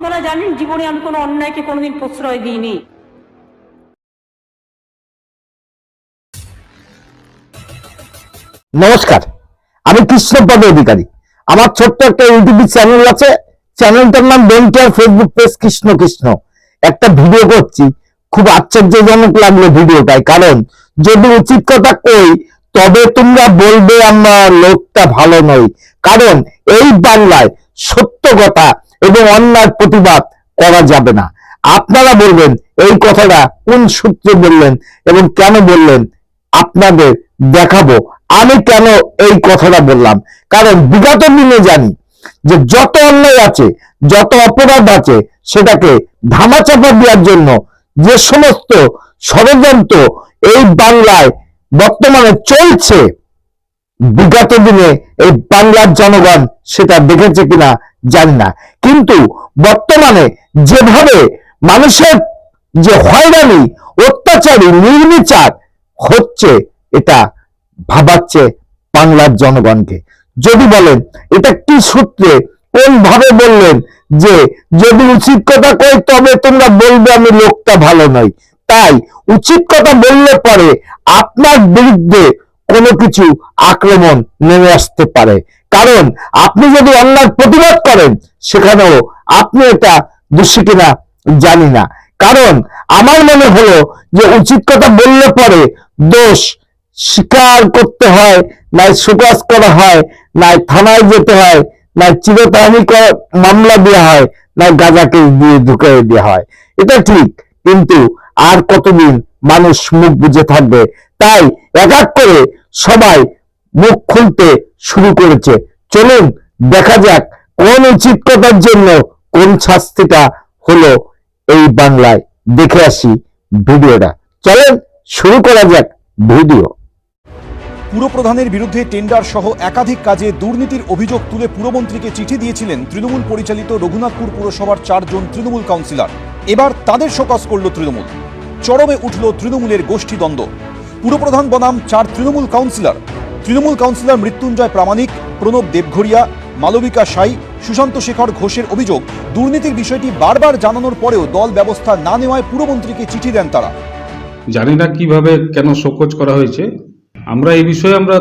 আপনারা জানেন, জীবনে আমি কোনো অন্যায়কে কোনোদিন প্রশ্রয় দিইনি। নমস্কার, আমি কৃষ্ণপদ অধিকারী। আমার ছোট্ট একটা ইউটিউব চ্যানেল আছে। চ্যানেলটার নাম বেন্টিয়ার ফেসবুক পেজ কৃষ্ণ কৃষ্ণ। একটা ভিডিও করছি, খুব আশ্চর্যজনক লাগল ভিডিওটাই কারণ যদি উচিত কথা কই, তবে তোমরা বলবে আমার লোকটা ভালো নয়। কারণ এই বাংলায় সত্য কথা এবং অন্যায় প্রতিবাদ করা যাবে না। আপনারা বলবেন, এই কথাটা কোন সূত্রে বললেন এবং কেন বললেন? আপনাদের দেখাবো। আমি কেন এই কথাটা বললাম? কারণ বিগত দিনে জানি যে যত অন্যায় আছে, যত অপরাধ আছে, সেটাকে ধামাচাপা দেওয়ার জন্য যে সমস্ত ষড়যন্ত্র এই বাংলায় বর্তমানে চলছে বিগত দিনে এই বাংলার জনগণ সেটা দেখেছে কিনা জানি না। কিন্তু বর্তমানে যেভাবে মানুষের যে হয়রানি, অত্যাচারী, নির্বিচার হচ্ছে, এটা ভাবাচ্ছে বাংলার জনগণকে। যদি বলেন, এটা কি সূত্রে কোন ভাবে বললেন যে যদি উচিত কথা কই, তবে তোমরা বলবে আমি লোকটা ভালো নয় তাই উচিত কথা বললে পরে আপনার বিরুদ্ধে কোনো কিছু আক্রমণ নেমে আসতে পারে। কারণ আপনি যদি অন্যায় প্রতিবাদ করেন, সেখানেও আপনি এটা দোষী কিনা জানি না। কারণ আমার মনে হলো যে উচিত কথা বললে পরে দোষ স্বীকার করতে হয়, নাই সুপাস করা হয়, নাই থানায় যেতে হয়, নাই চিরতাহানি মামলা দেওয়া হয়, নাই গাঁজাকে দিয়ে ঢুকে দেওয়া হয়। এটা ঠিক, কিন্তু আর কতদিন মানুষ মুখ বুঝে থাকবে? তাই এক এক করে সবাই মুখ খুলতে শুরু করেছে। চলুন, দেখা যাক কোন উচিত কথার জন্য কোন শাস্তিটা হলো এই বাংলায়। দেখে আসি ভিডিওটা। চলেন, শুরু করা যাক ভিডিও। পুরপ্রধানের বিরুদ্ধে টেন্ডার সহ একাধিক কাজে দুর্নীতির অভিযোগ তুলে পুরমন্ত্রীকে চিঠি দিয়েছিলেন তৃণমূল পরিচালিত রঘুনাথপুর পুরসভার চারজন তৃণমূল কাউন্সিলর। এবার তাদের শোকজ করল তৃণমূল। চরমে উঠল তৃণমূলের গোষ্ঠীদ্বন্দ্ব। পুরপ্রধান বনাম চার তৃণমূল কাউন্সিলর। তৃণমূল কাউন্সিলর মৃত্যুঞ্জয় প্রামাণিক, প্রণব দেবঘরিয়া মালবিকা সাই, সুশান্ত শেখর ঘোষের অভিযোগ, দুর্নীতির বিষয়টি বারবার জানানোর পরেও দল ব্যবস্থা না নেওয়ায় পুরমন্ত্রীকে চিঠি দেন তারা। জানি না কীভাবে কেন শোকজ করা হয়েছে। আমরা এই বিষয়ে আমরা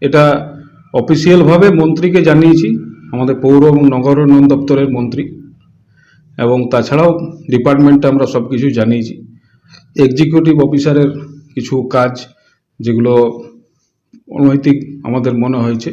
এটা অফিসিয়ালভাবে মন্ত্রীকে জানিয়েছি, আমাদের পৌর এবং নগর উন্নয়ন দপ্তরের মন্ত্রী। এবং তাছাড়াও ডিপার্টমেন্টে আমরা সব কিছু জানিয়েছি। এক্সিকিউটিভ অফিসারের কিছু কাজ যেগুলো অনৈতিক আমাদের মনে হয়েছে।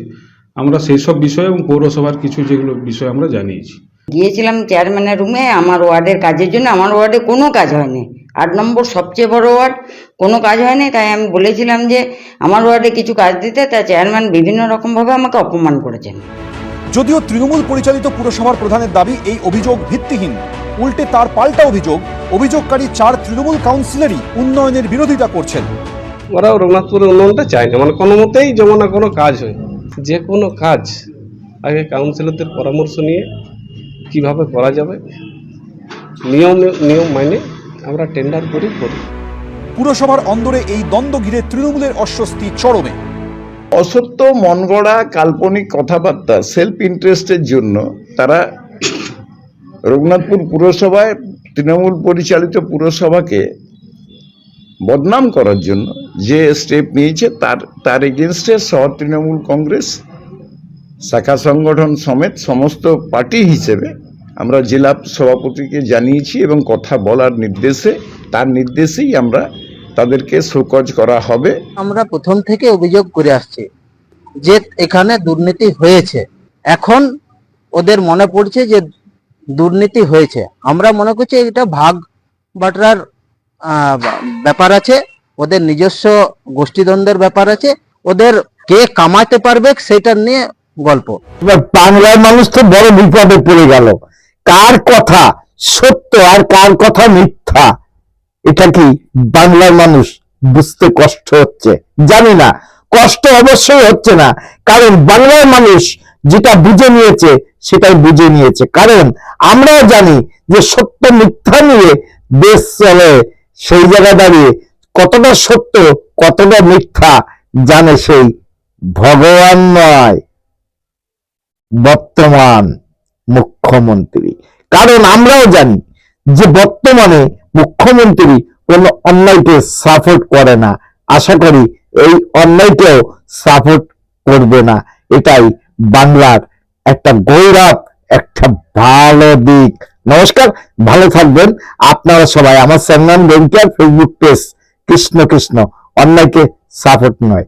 আমরা সেই সব বিষয়ে এবং পৌরসভার কিছু যেগুলো বিষয় আমরা জানিয়েছি। গিয়েছিলাম চেয়ারম্যানের রুমে আমার ওয়ার্ডের কাজের জন্য। আমার ওয়ার্ডে কোনো কাজ হয়নি। আট নম্বর সবচেয়ে বড় ওয়ার্ড কোনো কাজ হয়নি তাই আমি বলেছিলাম যে আমার ওয়ার্ডে কিছু কাজ দিতে তা চেয়ারম্যান বিভিন্ন রকমভাবে আমাকে অপমান করেছেন। যদিও তৃণমূল পরিচালিত পুরসভার প্রধানের দাবি এই অভিযোগ ভিত্তিহীন। উল্টে তার পাল্টা অভিযোগ অভিযোগকারী চার তৃণমূল কাউন্সিলরই উন্নয়নের বিরোধিতা করছেন। ওরাও রঘুনাথপুরের উন্নয়নটা চায় না মানে কোনো মতেই যেমন না কোনো কাজ হয়। যে কোনো কাজ। আগে কাউন্সিলরদের পরামর্শ নিয়ে কীভাবে করা যাবে নিয়ম নিয়ম মানে আমরা টেন্ডার করি করি। পুরসভার অন্দরে এই দ্বন্দ্ব ঘিরে তৃণমূলের অস্বস্তি চরমে। অসত্য মন গড়া কাল্পনিক কথাবার্তা সেলফ ইন্টারেস্টের জন্য তারা রঘুনাথপুর পুরসভায় তৃণমূল পরিচালিত পুরসভাকে বদনাম করার জন্য যে স্টেপ নিয়েছে, তার তার এগেনস্টে শহর তৃণমূল কংগ্রেস, শাখা সংগঠন সমেত সমস্ত পার্টি হিসেবে আমরা জেলা সভাপতিকে জানিয়েছি এবং কথা বলার নির্দেশে, তার নির্দেশেই আমরা তাদেরকে শোকজ করা হবে। আমরা প্রথম থেকে অভিযোগ করে আসছি যে এখানে দুর্নীতি হয়েছে। এখন ওদের মনে পড়ছে যে দুর্নীতি হয়েছে। আমরা মনে করছি এটা ভাগ বাটরার ব্যাপার আছে, ওদের নিজস্ব গোষ্ঠীদ্বন্দ্বের ব্যাপার আছে, ওদের কে কামাতে পারবে সেটা নিয়ে গল্প। এবার বাংলার মানুষ তো বড় বিপদে পড়ে গেল। কার কথা সত্য আর কার কথা মিথ্যা? এটা কি বাংলার মানুষ বুঝতে কষ্ট হচ্ছে? জানি না। কষ্ট অবশ্যই হচ্ছে না। কারণ বাংলার মানুষ যেটা বুঝে নিয়েছে, সেটাই বুঝে নিয়েছে। কারণ আমরাও জানি যে সত্য মিথ্যা নিয়ে দেশ চলে। সেই জায়গায় দাঁড়িয়ে কতটা সত্য, কতটা মিথ্যা জানে সেই ভগবান নয়। বর্তমান মুখ্যমন্ত্রী। কারণ আমরাও জানি যে বর্তমানে মুখ্যমন্ত্রী কোনো অন্যায়কে সাপোর্ট করে না। আশা করি এই অন্যায়কেও সাপোর্ট করবে না। এটাই বাংলার একটা গৌরব একটা ভালো দিক। নমস্কার ভালো থাকবেন। আপনারা সবাই আমার স্যাংনাম বেঙ্কিয়ার ফেসবুক পেজ কৃষ্ণ কৃষ্ণ। অন্যায়কে সাপোর্ট নয়।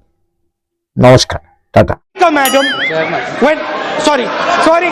নমস্কার টাটা। Madam sorry sorry.